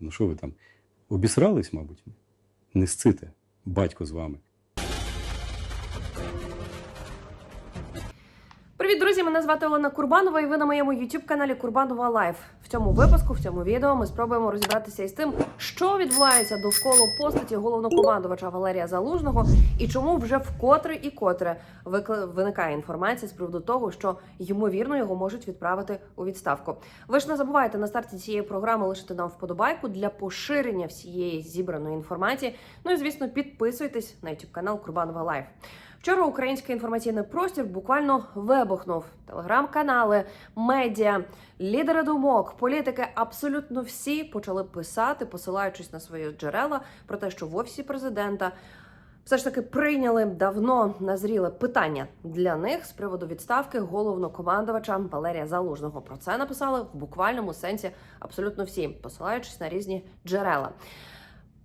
Ну що ви там? Обісрались, мабуть? Не сците, батько з вами. Друзі! Мене звати Олена Курбанова, і ви на моєму youtube каналі Курбанова Лайф. В цьому випуску, в цьому відео, ми спробуємо розібратися із тим, що відбувається довкола постаті головнокомандувача Валерія Залужного, і чому вже вкотре і котре виникає інформація з приводу того, що ймовірно його можуть відправити у відставку. Ви ж не забувайте на старті цієї програми лишити нам вподобайку для поширення всієї зібраної інформації. Ну і звісно, підписуйтесь на youtube канал Курбанова Лайф. Вчора український інформаційний простір буквально вибухнув. Телеграм-канали, медіа, лідери думок, політики абсолютно всі почали писати, посилаючись на свої джерела про те, що в офісі президента все ж таки прийняли давно назріле питання для них з приводу відставки головнокомандувача Валерія Залужного. Про це написали в буквальному сенсі абсолютно всі, посилаючись на різні джерела.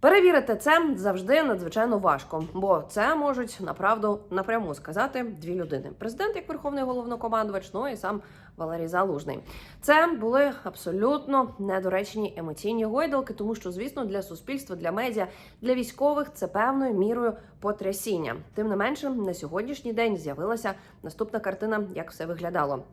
Перевірити це завжди надзвичайно важко, бо це можуть направду напряму сказати дві людини: президент як верховний головнокомандувач, ну і сам Валерій Залужний. Це були абсолютно недоречні емоційні гойдалки, тому що, звісно, для суспільства, для медіа, для військових це певною мірою потрясіння. Тим не менше, на сьогоднішній день з'явилася наступна картина, як все виглядало.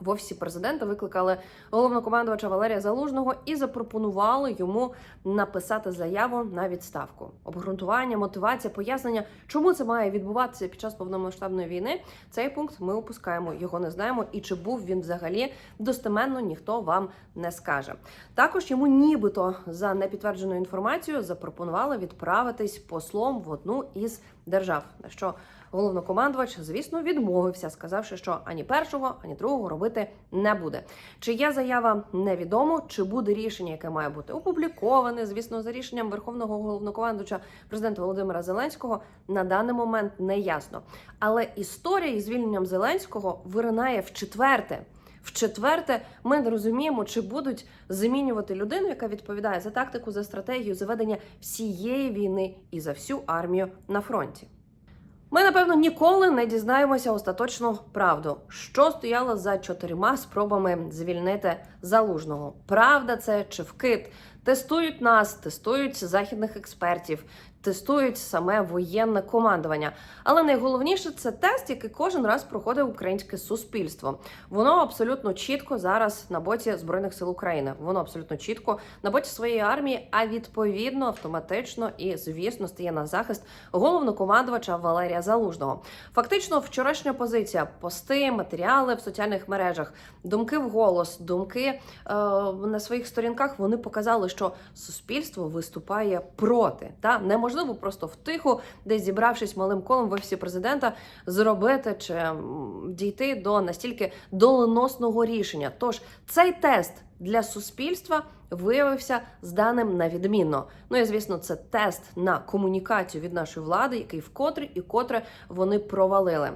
В офісі президента викликали головнокомандувача Валерія Залужного і запропонували йому написати заяву на відставку. Обґрунтування, мотивація, пояснення, чому це має відбуватися під час повномасштабної війни. Цей пункт ми опускаємо, його не знаємо. І чи був він взагалі достеменно, ніхто вам не скаже. Також йому, нібито за непідтвердженою інформацією, запропонували відправитись послом в одну із держав. На що головнокомандувач, звісно, відмовився, сказавши, що ані першого, ані другого робити не буде. Чия заява невідомо, чи буде рішення, яке має бути опубліковане, звісно, за рішенням верховного головнокомандувача президента Володимира Зеленського на даний момент не ясно. Але історія із звільненням Зеленського виринає в четверте. В четверте, ми не розуміємо, чи будуть замінювати людину, яка відповідає за тактику, за стратегію, за ведення всієї війни і за всю армію на фронті. Ми, напевно, ніколи не дізнаємося остаточну правду, що стояло за чотирма спробами звільнити залужного. Правда, це чи вкид? Тестують нас, тестують західних експертів, тестують саме воєнне командування. Але найголовніше це тест, який кожен раз проходить українське суспільство. Воно абсолютно чітко зараз на боці збройних сил України. Воно абсолютно чітко на боці своєї армії, а відповідно автоматично і звісно стає на захист головнокомандувача Валерія Залужного. Фактично, вчорашня позиція, пости, матеріали в соціальних мережах, думки в голос, думки е, на своїх сторінках. Вони показали, що суспільство виступає проти. Та неможливо просто втиху, десь зібравшись малим колом в офісі президента, зробити чи дійти до настільки доленосного рішення. Тож цей тест для суспільства виявився зданим на відмінно. Ну і звісно, це тест на комунікацію від нашої влади, який вкотре і котре вони провалили.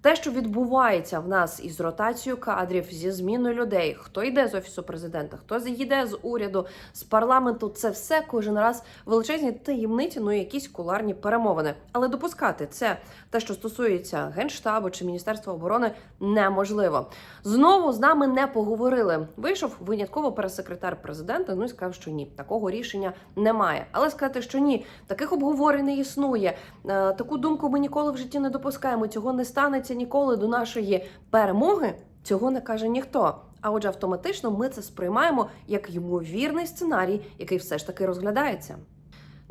Те, що відбувається в нас із ротацією кадрів, зі зміною людей, хто йде з офісу президента, хто їде з уряду, з парламенту, це все кожен раз величезні таємниці, ну і якісь куларні перемовини. Але допускати це те, що стосується генштабу чи міністерства оборони, неможливо. Знову з нами не поговорили. Вийшов винятково пересекретар президента. Ну і сказав, що ні, такого рішення немає. Але сказати, що ні, таких обговорень не існує. Е, Таку думку ми ніколи в житті не допускаємо. Цього не станеться ніколи до нашої перемоги. Цього не каже ніхто. А отже, автоматично ми це сприймаємо як ймовірний сценарій, який все ж таки розглядається.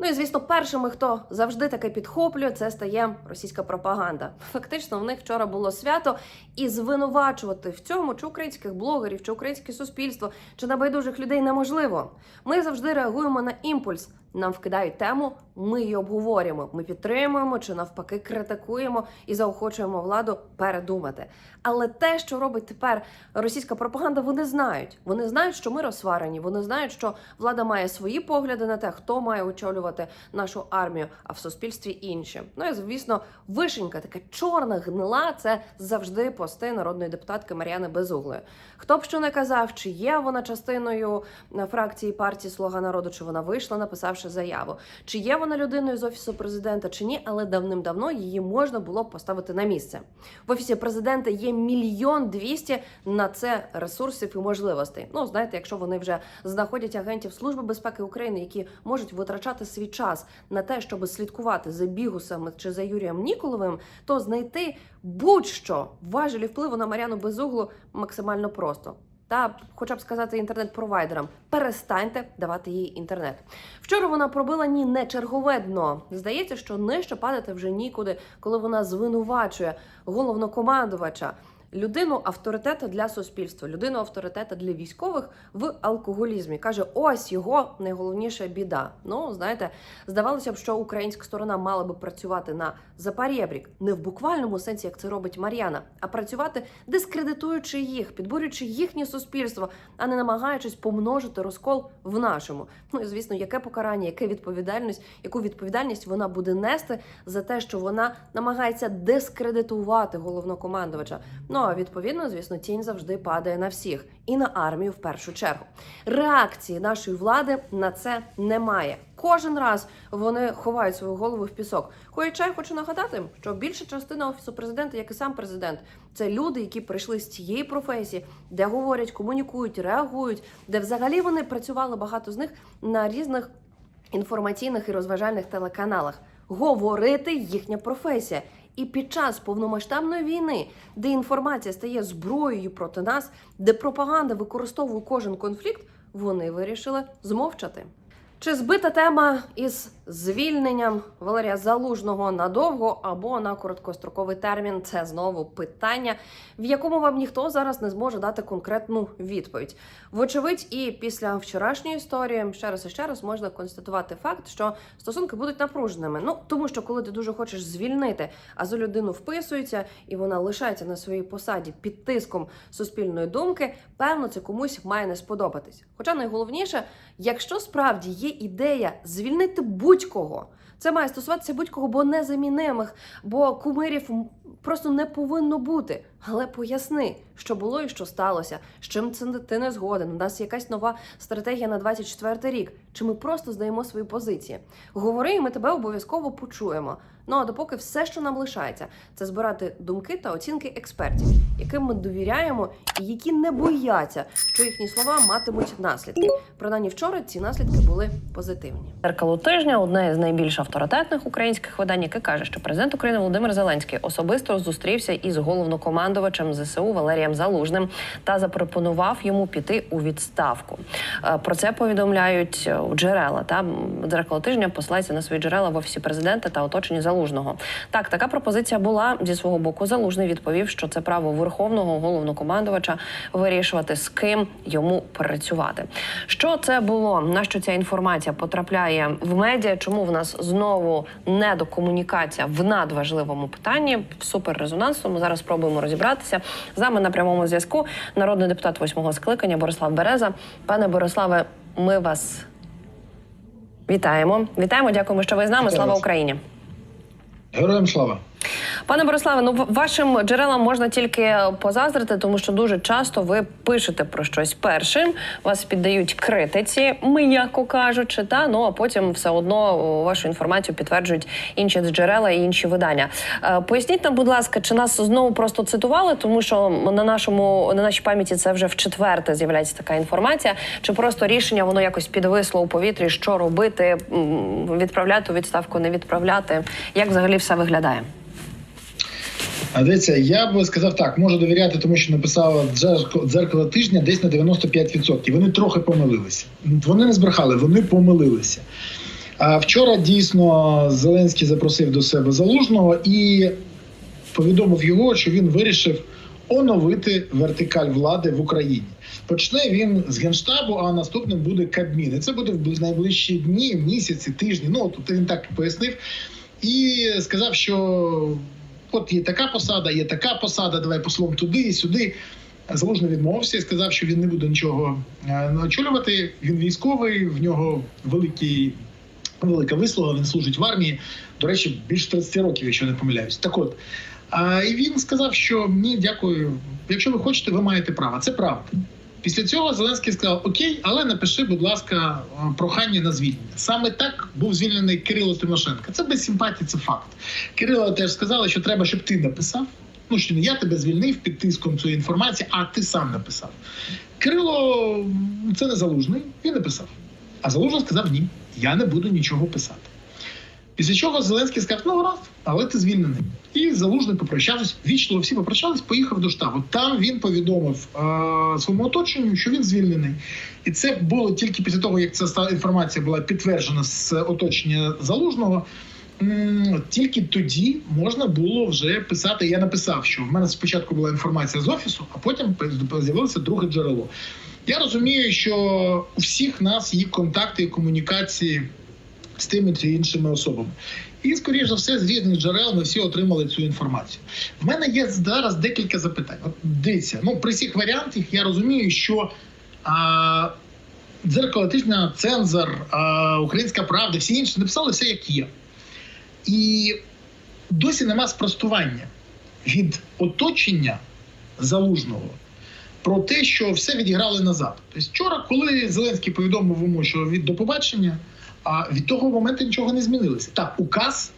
Ну і звісно, першими, хто завжди таке підхоплює, це стає російська пропаганда. Фактично, в них вчора було свято, і звинувачувати в цьому чи українських блогерів, чи українське суспільство, чи небайдужих людей неможливо. Ми завжди реагуємо на імпульс. Нам вкидають тему, ми її обговорюємо. Ми підтримуємо чи навпаки критикуємо і заохочуємо владу передумати. Але те, що робить тепер російська пропаганда, вони знають. Вони знають, що ми розсварені. Вони знають, що влада має свої погляди на те, хто має очолювати нашу армію, а в суспільстві інші. Ну і звісно, вишенька, така чорна гнила. Це завжди пости народної депутатки Мар'яни Безуглої. Хто б що не казав, чи є вона частиною е, фракції партії Слуга народу, чи вона вийшла, написавши написавши заяву. Чи є вона людиною з офісу президента, чи ні, але давним-давно її можна було поставити на місце. В офісі президента є мільйон двісті на це ресурсів і можливостей. Ну знаєте, якщо вони вже знаходять агентів Служби безпеки України, які можуть витрачати свій час на те, щоб слідкувати за бігусами чи за Юрієм Ніколовим, то знайти будь-що важелі впливу на Мар'яну Безуглу максимально просто. Та, хоча б сказати інтернет-провайдерам, перестаньте давати їй інтернет. Вчора вона пробила ні не чергове дно. Здається, що нижче падати вже нікуди, коли вона звинувачує головнокомандувача. Людину авторитета для суспільства, людину авторитета для військових в алкоголізмі каже: ось його найголовніша біда. Ну знаєте, здавалося б, що українська сторона мала би працювати на запарєбрік, не в буквальному сенсі, як це робить Мар'яна, а працювати дискредитуючи їх, підбурюючи їхнє суспільство, а не намагаючись помножити розкол в нашому. Ну і звісно, яке покарання, яке відповідальність, яку відповідальність вона буде нести за те, що вона намагається дискредитувати головнокомандувача. Ну а відповідно, звісно, тінь завжди падає на всіх і на армію в першу чергу. Реакції нашої влади на це немає. Кожен раз вони ховають свою голову в пісок. Хоча я хочу нагадати, що більша частина офісу президента, як і сам президент, це люди, які прийшли з цієї професії, де говорять, комунікують, реагують, де взагалі вони працювали багато з них на різних інформаційних і розважальних телеканалах. Говорити їхня професія. І під час повномасштабної війни, де інформація стає зброєю проти нас, де пропаганда використовує кожен конфлікт, вони вирішили змовчати. Чи збита тема із звільненням Валерія Залужного надовго або на короткостроковий термін? Це знову питання, в якому вам ніхто зараз не зможе дати конкретну відповідь. Вочевидь, і після вчорашньої історії ще раз і ще раз можна констатувати факт, що стосунки будуть напруженими. Ну тому що коли ти дуже хочеш звільнити, а за людину вписується і вона лишається на своїй посаді під тиском суспільної думки, певно, це комусь має не сподобатись. Хоча найголовніше, якщо справді є ідея звільнити будь-кого. Це має стосуватися будь-кого, бо незамінимих, бо кумирів просто не повинно бути. Але поясни, що було і що сталося, з чим це ти не згоден. У нас якась нова стратегія на 24 рік. Чи ми просто здаємо свої позиції? Говори, і ми тебе обов'язково почуємо. Ну а допоки все, що нам лишається, це збирати думки та оцінки експертів, яким ми довіряємо і які не бояться, що їхні слова матимуть наслідки. Принаймні вчора ці наслідки були позитивні. Зеркало тижня одне з найбільш авторитетних українських видань, яке каже, що президент України Володимир Зеленський особисто зустрівся із головнокомандувачем ЗСУ Валерієм Залужним та запропонував йому піти у відставку. Е, Про це повідомляють е, джерела. Та дзеркало тижня посилається на свої джерела в офісі президента та оточенні залужного. Так, така пропозиція була зі свого боку. Залужний відповів, що це право верховного головнокомандувача вирішувати з ким йому працювати. Що це було? На що ця інформація потрапляє в медіа? Чому в нас знову недокомунікація в надважливому питанні в суперрезонансному? Зараз спробуємо розібратися. З нами на прямому зв'язку народний депутат восьмого скликання Борислав Береза. Пане Бориславе, ми вас вітаємо. Вітаємо, дякуємо, що ви з нами. Слава. Україні. Героям слава! Пане Бориславе, ну вашим джерелам можна тільки позаздрити, тому що дуже часто ви пишете про щось першим, вас піддають критиці, м'яко кажучи, та ну а потім все одно вашу інформацію підтверджують інші джерела і інші видання. Е, Поясніть нам, будь ласка, чи нас знову просто цитували, тому що на нашому на нашій пам'яті це вже в четверте з'являється така інформація, чи просто рішення воно якось підвисло у повітрі, що робити, відправляти у відставку, не відправляти? Як взагалі все виглядає? А дивіться, я би сказав так, можу довіряти, тому що написала дзеркало, дзеркало тижня десь на 95%. Вони трохи помилилися. Вони не збрехали, вони помилилися. А вчора дійсно Зеленський запросив до себе залужного і повідомив його, що він вирішив оновити вертикаль влади в Україні. Почне він з генштабу, а наступним буде Кабмін. І це буде в найближчі дні, місяці, тижні. Ну тобто він так пояснив і сказав, що от є така посада, є така посада, давай послом туди і сюди. Залужний відмовився і сказав, що він не буде нічого е, очолювати. Він військовий, в нього великий, велика вислуга, він служить в армії. До речі, більше 30 років, якщо не помиляюсь. Так от. А, і він сказав, що ні, дякую. Якщо ви хочете, ви маєте право. Це правда. Після цього Зеленський сказав: Окей, але напиши, будь ласка, е, прохання на звільнення. Саме так був звільнений Кирило Тимошенко. Це без симпатії, це факт. Кирило теж сказали, що треба, щоб ти написав. Ну що не я тебе звільнив під тиском цієї інформації, а ти сам написав. Кирило це не залужний, він написав. А залужний сказав: ні, я не буду нічого писати. Після чого Зеленський сказав: ну гаразд, але ти звільнений. І залужний попрощався, вічливо всі попрощались, поїхав до штабу. Там він повідомив е, своєму оточенню, що він звільнений. І це було тільки після того, як ця інформація була підтверджена з оточення залужного. Тільки тоді можна було вже писати. Я написав, що в мене спочатку була інформація з офісу, а потім з'явилося друге джерело. Я розумію, що у всіх нас є контакти і комунікації з тими чи іншими особами. І, скоріш за все, з різних джерел ми всі отримали цю інформацію. В мене є зараз декілька запитань. От дивіться, ну при всіх варіантах я розумію, що а, дзеркало тижня, цензор, а, Українська Правда, всі інші написали все як є. І досі нема спростування від оточення залужного про те, що все відіграли назад. Тобто вчора, коли Зеленський повідомив йому, що від до побачення, а від того моменту нічого не змінилося. Так, указ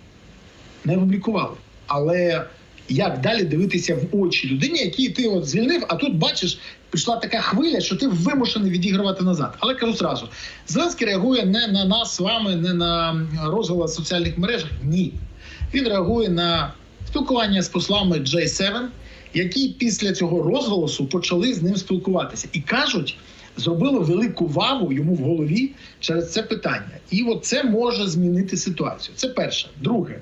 не опублікували. Але як далі дивитися в очі людині, якій ти от звільнив, а тут бачиш, пішла така хвиля, що ти вимушений відігравати назад. Але кажу зразу: Зеленський реагує не на нас з вами, не на розголос в соціальних мережах. Ні. Він реагує на спілкування з послами J7, які після цього розголосу почали з ним спілкуватися. І кажуть, зробили велику вагу йому в голові через це питання. І от це може змінити ситуацію. Це перше. Друге,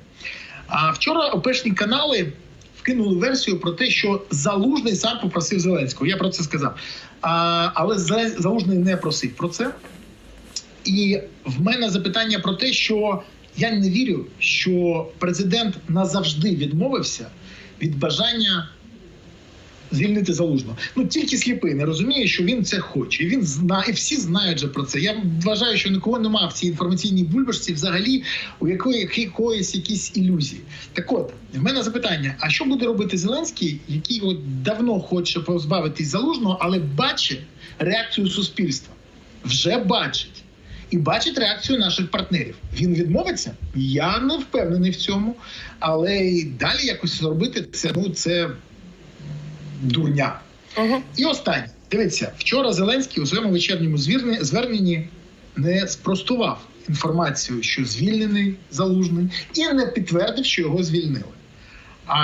а вчора опешні канали вкинули версію про те, що Залужний сам попросив Зеленського. Я про це сказав. А, але Залужний не просив про це. І в мене запитання про те, що я не вірю, що президент назавжди відмовився від бажання звільнити залужного. Ну тільки сліпий не розуміє, що він це хоче. І він знає, і всі знають же про це. Я вважаю, що нікого немає в цій інформаційній бульбашці взагалі у якої якоїсь якісь ілюзії. Так от в мене запитання: а що буде робити Зеленський, який от давно хоче позбавитись залужного, але бачить реакцію суспільства? Вже бачить. І бачить реакцію наших партнерів. Він відмовиться? Я не впевнений в цьому. Але і далі якось робити це ну це дурня. Угу. І останнє. Дивіться, вчора Зеленський у своєму вечірньому зверненні не спростував інформацію, що звільнений залужний, і не підтвердив, що його звільнили. А,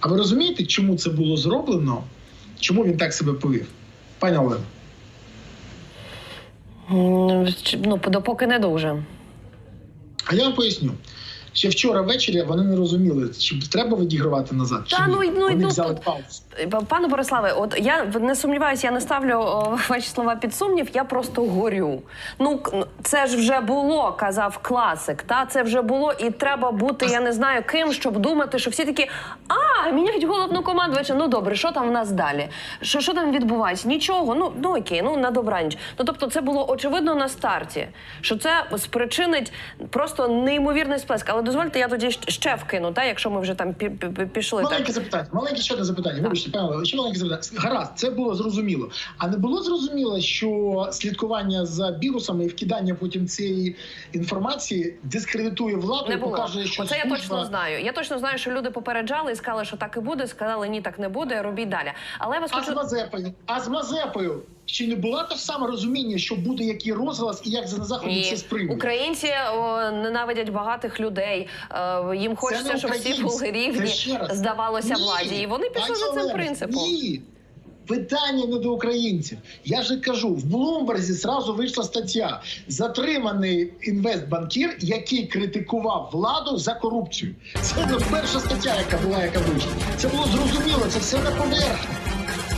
а ви розумієте, чому це було зроблено? Чому він так себе повів? Пані Олено. Ну, допоки не дуже. А я вам поясню. Ще вчора ввечері вони не розуміли, чи треба відігравати назад. чи Та, ні. ну, ну, вони ну, взяли тут- паузу. Пане Бориславе, от я не сумніваюся, я не ставлю о, ваші слова під сумнів. Я просто горю. Ну це ж вже було, казав класик. Та це вже було, і треба бути, я не знаю ким, щоб думати, що всі такі а міняють головнокомандувача. Ну добре, що там в нас далі? Що, що там відбувається? Нічого. Ну ну окей, ну на добраніч. Ну тобто, це було очевидно на старті, що це спричинить просто неймовірний сплеск. Але дозвольте, я тоді ще вкину, та якщо ми вже там пі- пі- пі- пішли. так. Запитання, маленьке ще одне запитання. Вибачте, Олег, ще маленьке запитання. Гаразд, це було зрозуміло. А не було зрозуміло, що слідкування за бігусами і вкидання потім цієї інформації дискредитує владу Не і було. показує, що Оце я точно знаю. Я точно знаю, що люди попереджали і сказали, що так і буде. Сказали, ні, так не буде. Робіть далі. Але я вас А з Мазепою, а з Мазепою чи не було те ж саме розуміння, що буде який розголос і як на заході це сприймуть? Українці о, ненавидять багатих людей. Е, їм хочеться, щоб всі були рівні, здавалося Ні. владі. І вони пішли за цим принципом. Ні. Питання не до українців. Я же кажу, в Блумберзі зразу вийшла стаття. Затриманий інвестбанкір, який критикував владу за корупцію. Це не перша стаття, яка була, яка вийшла. Це було зрозуміло, це все на поверхні.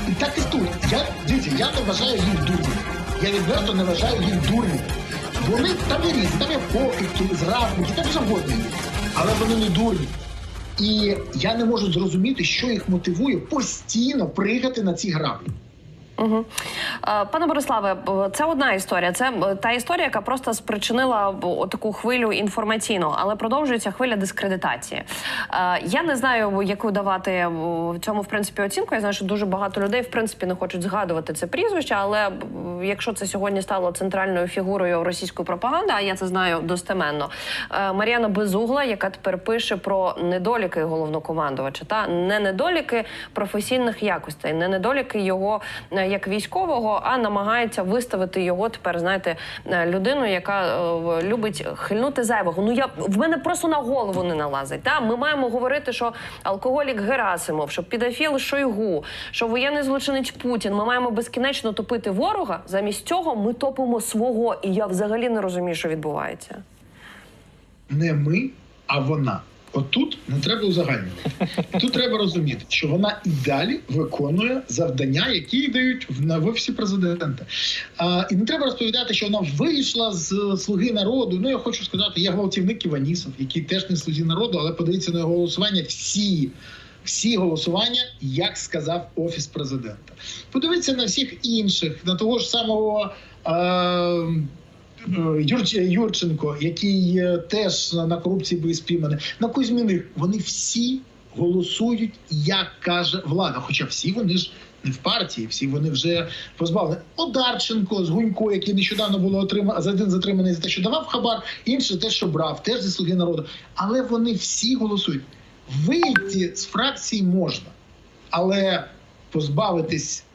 І так і тут. Я дивіться, я не вважаю їх дурнями. Я відверто не вважаю їх дурнями. Вони там є різні, там є покидки, зрадники, там завгодні. Але вони не дурні. І я не можу зрозуміти, що їх мотивує постійно пригати на ці граблі. Угу. Пане Бориславе, це одна історія. Це та історія, яка просто спричинила таку хвилю інформаційну, але продовжується хвиля дискредитації. Е, Я не знаю, яку давати е, цьому в принципі оцінку. Я знаю, що дуже багато людей в принципі не хочуть згадувати це прізвище, але якщо це сьогодні стало центральною фігурою російської пропаганди, а я це знаю достеменно. Мар'яна Безугла, яка тепер пише про недоліки головнокомандувача, та не недоліки професійних якостей, не недоліки його як військового, а намагається виставити його тепер, знаєте, е, людину, яка е, любить хильнути зайвого. Ну я в мене просто на голову не налазить. Та ми маємо говорити, що алкоголік Герасимов, що підофіл Шойгу, що воєнний злочинець Путін. Ми маємо безкінечно топити ворога. Замість цього ми топимо свого. І я взагалі не розумію, що відбувається. не ми, а вона. Отут не треба узагальнювати. Тут треба розуміти, що вона і далі виконує завдання, які їй дають на офісі президента. А, і не треба розповідати, що вона вийшла з слуги народу. Ну я хочу сказати, є гвалтівник Іванісов, який теж не слузі народу, але подивіться на його голосування. Всі. Всі голосування, як сказав офіс президента. Подивіться на всіх інших, на того ж самого е, Юрченко, який е, теж на корупції був спійманий, на Кузьміних. Вони всі голосують, як каже влада. Хоча всі вони ж не в партії, всі вони вже позбавлені. Одарченко з Гунько, який нещодавно було отримано один затриманий за те, що давав хабар, інший те, що брав, теж зі слуги народу. Але вони всі голосують. Вийти з фракції можна, але позбавитись.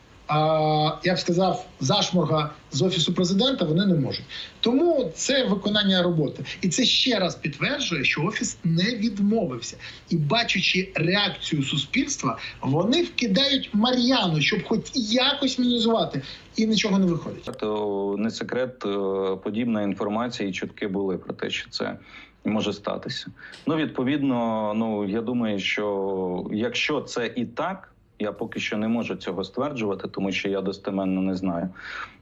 Я б сказав, зашморга з офісу президента вони не можуть. Тому це виконання роботи, і це ще раз підтверджує, що офіс не відмовився. І бачачи реакцію суспільства, вони вкидають Мар'яну, щоб хоч якось мінізувати, і нічого не виходить. То не секрет, е, подібна інформація і чутки були про те, що це може статися. Ну, відповідно, ну я думаю, що якщо це і так, я поки що не можу цього стверджувати, тому що я достеменно не знаю.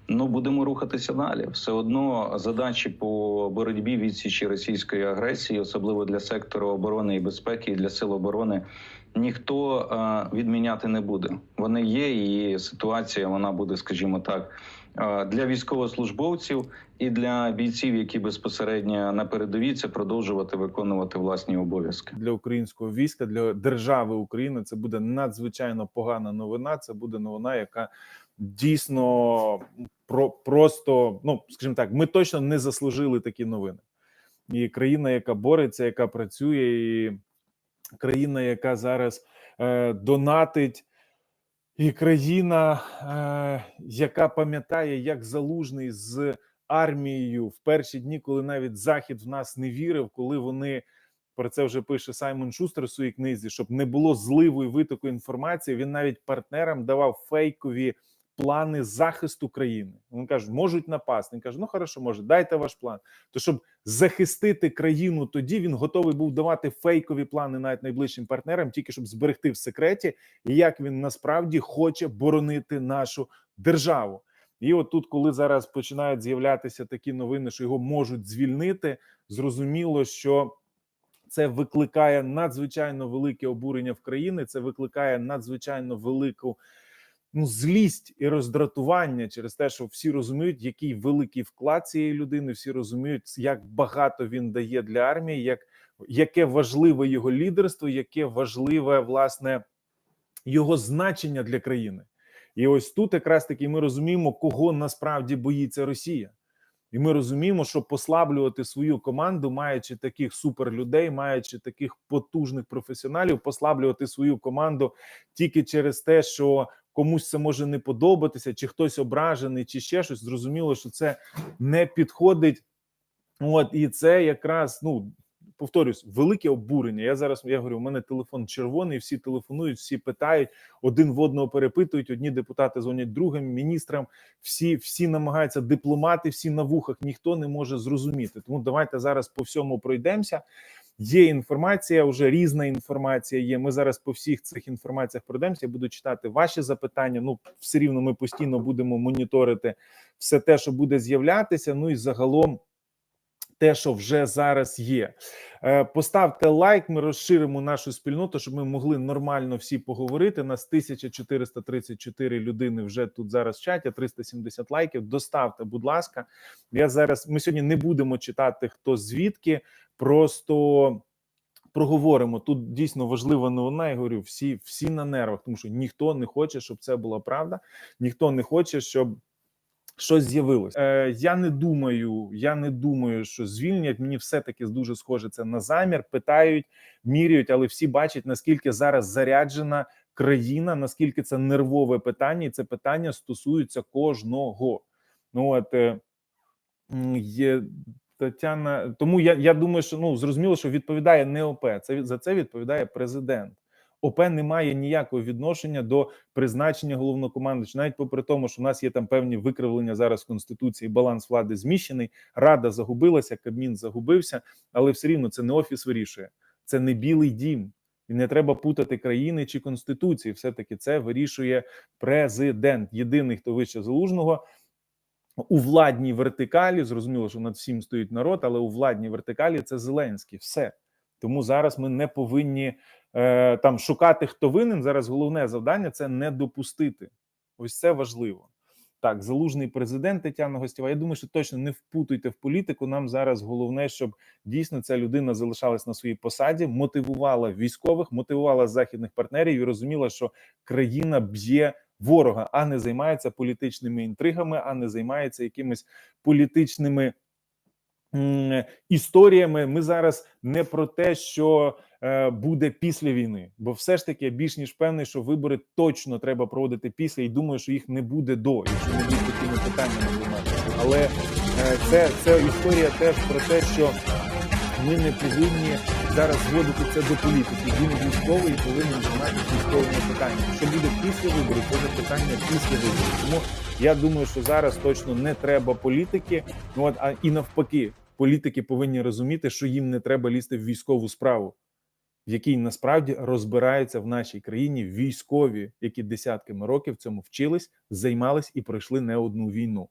Ну, будемо рухатися далі. Все одно задачі по боротьбі відсічі російської агресії, особливо для сектору оборони і безпеки, і для сил оборони, ніхто е, відміняти не буде. Вони є, і ситуація вона буде, скажімо так, для військовослужбовців і для бійців, які безпосередньо на передовій, це продовжувати виконувати власні обов'язки. для українського війська, для держави України це буде надзвичайно погана новина. Це буде новина, яка дійсно про просто ну скажімо так, ми точно не заслужили такі новини. І країна, яка бореться, яка працює, і країна, яка зараз е, донатить. І країна, е, яка пам'ятає, як залужний з армією в перші дні, коли навіть захід в нас не вірив, коли вони про це вже пише Саймон Шустер у своїй книзі, щоб не було зливу і витоку інформації. Він навіть партнерам давав фейкові плани захисту країни. Він каже, можуть напасти. Він каже: ну хорошо, може, дайте ваш план. То щоб захистити країну, тоді він готовий був давати фейкові плани навіть найближчим партнерам, тільки щоб зберегти в секреті, як він насправді хоче боронити нашу державу. І от тут, коли зараз починають з'являтися такі новини, що його можуть звільнити, зрозуміло, що це викликає надзвичайно велике обурення в країни. Це викликає надзвичайно велику ну, злість і роздратування через те, що всі розуміють, який великий вклад цієї людини, всі розуміють, як багато він дає для армії, як яке важливе його лідерство, яке важливе власне його значення для країни. І ось тут якраз таки ми розуміємо, кого насправді боїться Росія. І ми розуміємо, що послаблювати свою команду, маючи таких суперлюдей, маючи таких потужних професіоналів, послаблювати свою команду тільки через те, що комусь це може не подобатися, чи хтось ображений, чи ще щось. Зрозуміло, що це не підходить. От і це якраз ну повторюсь, велике обурення. Я зараз я говорю, у мене телефон червоний, всі телефонують, всі питають, один в одного перепитують. Одні депутати дзвонять другим міністрам. Всі всі намагаються дипломати, всі на вухах, ніхто не може зрозуміти. Тому давайте зараз по всьому пройдемося. Є інформація, вже різна інформація є. Ми зараз по всіх цих інформаціях пройдемося. Я буду читати ваші запитання. Ну, все рівно ми постійно будемо моніторити все те, що буде з'являтися. Ну і загалом те, що вже зараз є. Е, Поставте лайк, ми розширимо нашу спільноту, щоб ми могли нормально всі поговорити. Нас 1434 людини вже тут зараз в чаті, 370 лайків. Доставте, будь ласка. Я зараз ми сьогодні не будемо читати хто звідки, просто проговоримо. Тут дійсно важлива новина. Я говорю, всі, всі на нервах, тому що ніхто не хоче, щоб це була правда, ніхто не хоче, щоб щось з'явилось. Е, я не думаю, я не думаю, що звільнять. Мені все таки дуже схоже це на замір. Питають, міряють, але всі бачать наскільки зараз заряджена країна, наскільки це нервове питання, і це питання стосується кожного. Ну от е, є Тетяна. Тому я, я думаю, що ну зрозуміло, що відповідає не ОП. Це за це відповідає президент. ОП не має ніякого відношення до призначення головнокомандуюча, навіть попри тому, що в нас є там певні викривлення зараз конституції, баланс влади зміщений, рада загубилася, Кабмін загубився, але все рівно це не офіс вирішує, це не білий дім. І не треба путати країни чи конституції. Все таки це вирішує президент. Єдиний, хто вище залужного у владній вертикалі. Зрозуміло, що над всім стоїть народ, але у владній вертикалі це Зеленський. Все тому зараз ми не повинні там шукати, хто винен. Зараз головне завдання це не допустити. Ось це важливо. Так, залужний президент Тетяна Гостєва. Я думаю, що точно не впутуйте в політику. Нам зараз головне, щоб дійсно ця людина залишалась на своїй посаді, мотивувала військових, мотивувала західних партнерів і розуміла, що країна б'є ворога, а не займається політичними інтригами, а не займається якимись політичними історіями. Ми зараз не про те, що е, буде після війни, бо все ж таки я більш ніж певний, що вибори точно треба проводити після, і думаю, що їх не буде до, якщо не будуть такими питаннями займатися. Але е, це, це історія теж про те, що ми не повинні зараз зводити це до політики. Він військовий і повинен займатися військовими питаннями. Що буде після виборів, це вже питання після виборів. Тому я думаю, що зараз точно не треба політики. Ну от а і навпаки, політики повинні розуміти, що їм не треба лізти в військову справу, в якій насправді розбираються в нашій країні військові, які десятками років цьому вчились, займались і пройшли не одну війну.